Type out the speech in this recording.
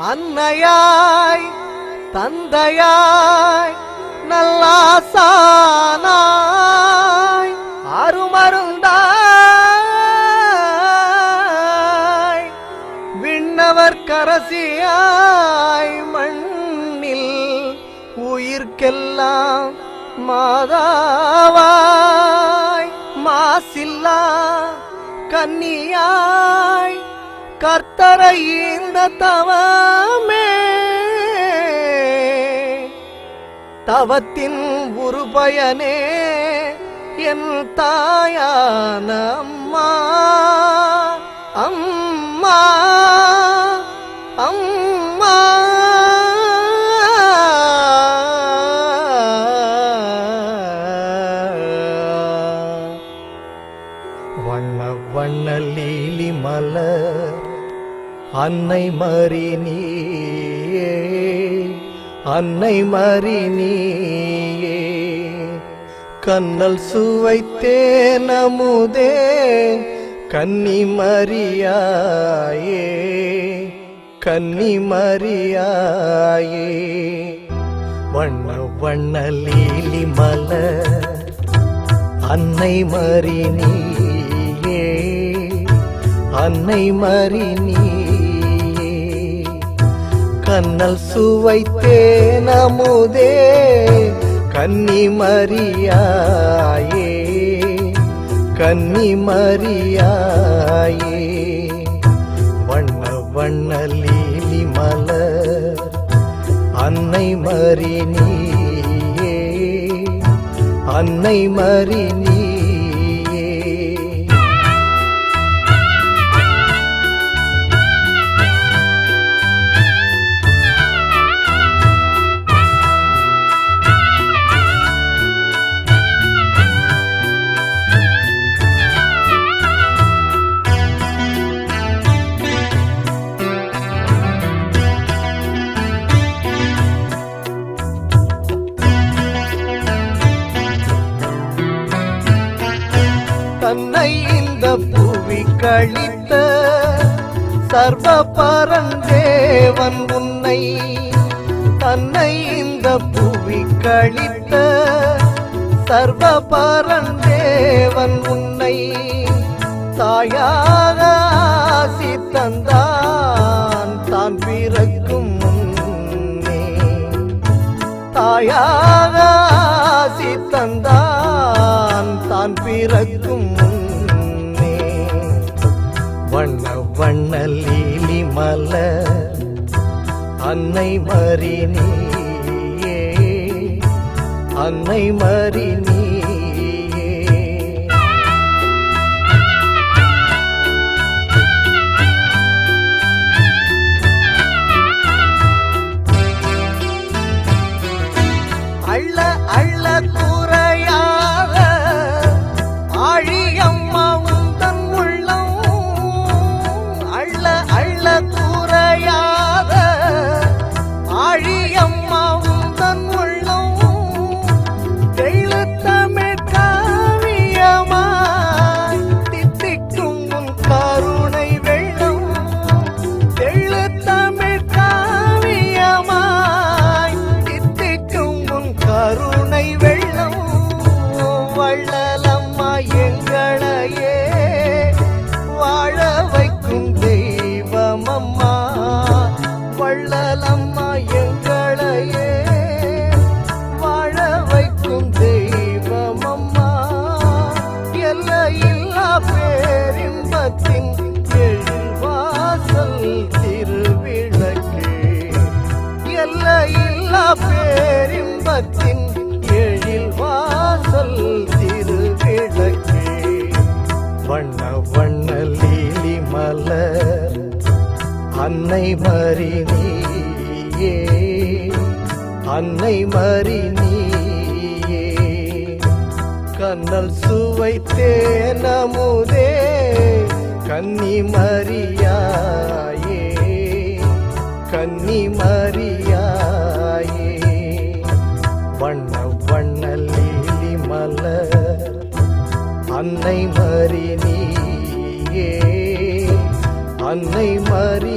அன்னையாய் தந்தையாய் நல்லாசானாய் அருமருந்தாய் விண்ணவர் கரசியாய் மண்ணில் உயிர்க்கெல்லாம் மாதாவாய் மாசில்லா கன்னியாய் கர்த்தரை இந்த தவமே. தவத்தின் உருபயனே என் தாயான அம்மா. அம்மா. அம்மா. வண்ண வண்ண லீலி மலர் அன்னை மறினியே அன்னை மறினியே கண்ணல் சுவைத்தே நமுதே கன்னி மரியாயே கன்னி மரியாயே. வண்ண வண்ண லீலி மலர் அன்னை மறினியே அன்னை மறினி கண்ணல் சுவைத்தே நமுதே கன்னி மரியாயே கன்னி மரியாயே. வண்ண வண்ண லீலி மலர் அன்னை மறி நீயே அன்னை மறி தன்னை இந்த புவி கழித்த சர்வ பரந்தேவன் உன்னை தன்னை இந்த புவி கழித்த சர்வ பரந்தேவன் உன்னை தாயாக ஆசி தந்தான் தான் பிறக்கும் முன்னே. தாயாக ஆசி தந்தான் நான் பிறக்கும் முன்னே வண்ண வண்ண லீலி மலர் அன்னை மறி நீயே அன்னை மறி பேரின்பத்தின் எழில்வாசல் திருவிளக்கு. எல்லையில்லா பேரின்பத்தின் எழில் வாசல் திருவிளக்கு. வண்ண வண்ண லீலி மலர் அன்னை மறி நீயே அன்னை மறி நீ கண்ணல் சுவைத்தே நமுதே கன்னி மரியாயே கன்னி மரியாயே. வண்ண வண்ண லீலி மலர் அன்னை மறி நீயே அன்னை மறி